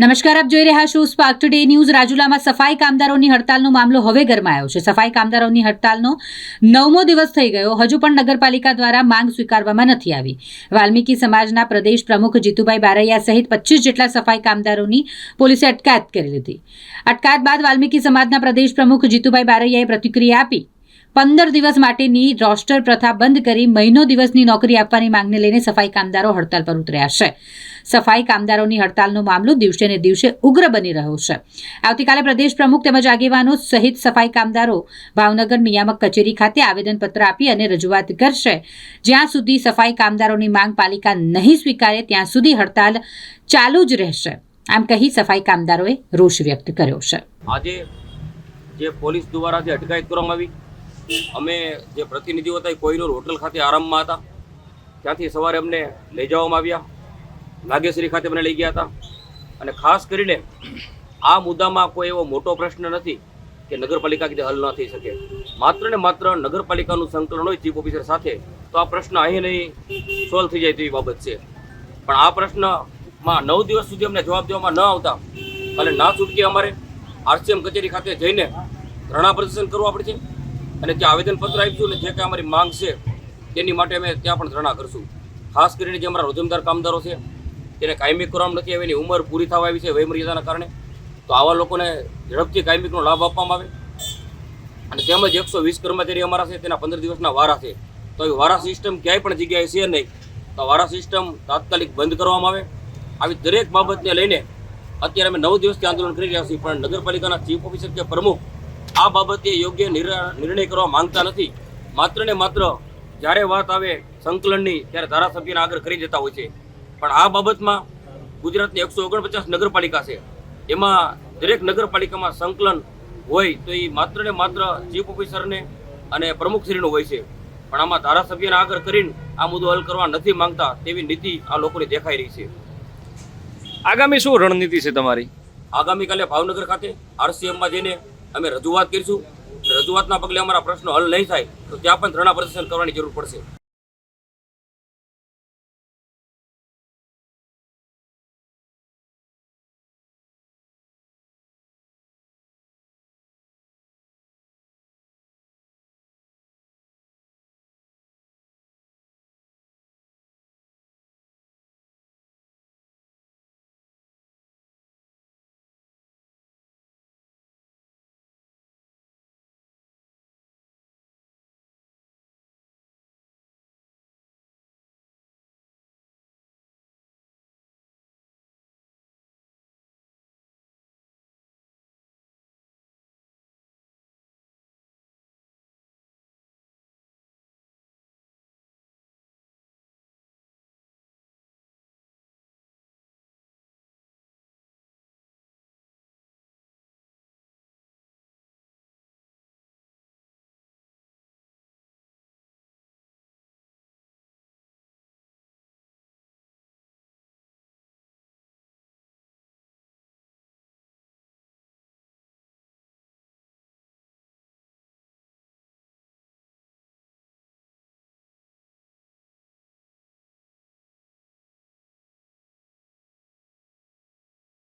નમસ્કાર, આપ જોઈ રહ્યા છો સ્પાર્ક ટુડે ન્યૂઝ રાજુલામાં સફાઈ કામદારોની હડતાલનો મામલો હવે ગરમાયો છે. સફાઈ કામદારોની હડતાલનો નવમો દિવસ થઈ ગયો. હજુ પણ નગરપાલિકા દ્વારા માંગ સ્વીકારવામાં નથી આવી. વાલ્મીકી સમાજના પ્રદેશ પ્રમુખ જીતુભાઈ બારૈયા સહિત પચીસ જેટલા સફાઈ કામદારોની પોલીસે અટકાયત કરી લીધી. અટકાયત બાદ વાલ્મીકી સમાજના પ્રદેશ પ્રમુખ જીતુભાઈ બારૈયાએ પ્રતિક્રિયા આપી. પંદર દિવસ માટેની રોસ્ટર પ્રથા બંધ કરી મહિનો દિવસની નોકરી આપવાની માંગને લઈને સફાઈ કામદારો હડતાલ પર ઉતર્યા છે. સફાઈ કામદારોની હડતાલનો મામલો દિવસે ને દિવસે ઉગ્ર બની રહ્યો છે. આવતીકાલે પ્રદેશ પ્રમુખ તેમજ આગેવાનો સહિત સફાઈ કામદારો ભાવનગર નિયામક કચેરી ખાતે આવેદનપત્ર આપી અને રજૂઆત કરશે. જ્યાં સુધી સફાઈ કામદારોની માંગ પાલિકા નહીં સ્વીકારે, ત્યાં સુધી હડતાલ ચાલુ જ રહેશે. આમ કહી સફાઈ કામદારોએ રોષ વ્યક્ત કર્યો છે. આજે જે પોલીસ દ્વારા જે અટકાયત કરવામાં આવી અમે જે પ્રતિનિધિઓ હતા એ કોઈનૂર હોટલ ખાતે આરામમાં હતા. ત્યાંથી સવારે અમને લઈ જવામાં આવ્યા. નાગેશ્વરી ખાતે મને લઈ ગયા હતા. અને ખાસ કરીને આ મુદ્દામાં કોઈ એવો મોટો પ્રશ્ન નથી કે નગરપાલિકા કીધે હલ ન થઈ શકે. માત્ર ને માત્ર નગરપાલિકાનું સંકલન હોય ચીફ ઓફિસર સાથે, તો આ પ્રશ્ન અહીં નહીં સોલ્વ થઈ જાય તેવી બાબત છે. પણ આ પ્રશ્નમાં નવ દિવસ સુધી અમને જવાબ દેવામાં ન આવતા અને ના છૂટકે અમારે આરસીએમ કચેરી ખાતે જઈને ધરણા પ્રદર્શન કરવું પડે છે. અને ત્યાં આવેદનપત્ર આપ્યું અને જે કાંઈ અમારી માંગ છે, તેની માટે અમે ત્યાં પણ ધરણા કરશું. ખાસ કરીને જે અમારા રોજમદાર કામદારો છે, તેને કાયમી કરવામાં નથી આવે, એની ઉંમર પૂરી થવા આવી છે વયમર્યાદાના કારણે, તો આવા લોકોને ઝડપથી કાયમીનો લાભ આપવામાં આવે. અને તેમજ એકસો વીસ કર્મચારી અમારા છે, તેના પંદર દિવસના વારા છે. તો એ વારા સિસ્ટમ ક્યાંય પણ જગ્યાએ છે નહીં, તો વારા સિસ્ટમ તાત્કાલિક બંધ કરવામાં આવે. આવી દરેક બાબતને લઈને અત્યારે અમે નવ દિવસથી આંદોલન કરી રહ્યા છીએ, પણ નગરપાલિકાના ચીફ ઓફિસર કે પ્રમુખ આ બાબતે યોગ્ય નિર્ણય કરવા માંગતા નથી. માત્ર ને માત્ર જ્યારે વાત આવે સંકલનની ત્યારે ધારાસભ્યને આગળ કરી દેતા હોય છે. પણ આ બાબતમાં ગુજરાતની એકસો ઓગણપચાસ નગરપાલિકા છે. એમાં દરેક નગરપાલિકામાં સંકલન હોય તો એ માત્ર ને માત્ર ચીફ ઓફિસરને અને પ્રમુખશ્રીનું હોય છે. પણ આમાં ધારાસભ્યને આગળ કરીને આ મુદ્દો હલ કરવા નથી માંગતા તેવી નીતિ આ લોકોની દેખાઈ રહી છે. આગામી શું રણનીતિ છે તમારી? આગામીકાલે ભાવનગર ખાતે આરસીએમમાં જઈને અમે રજૂઆત કરીશું. રજૂઆતના પગલે અમારા પ્રશ્નો હલ નહીં થાય, તો ત્યાં પણ ધરણા પ્રદર્શન કરવાની જરૂર પડશે.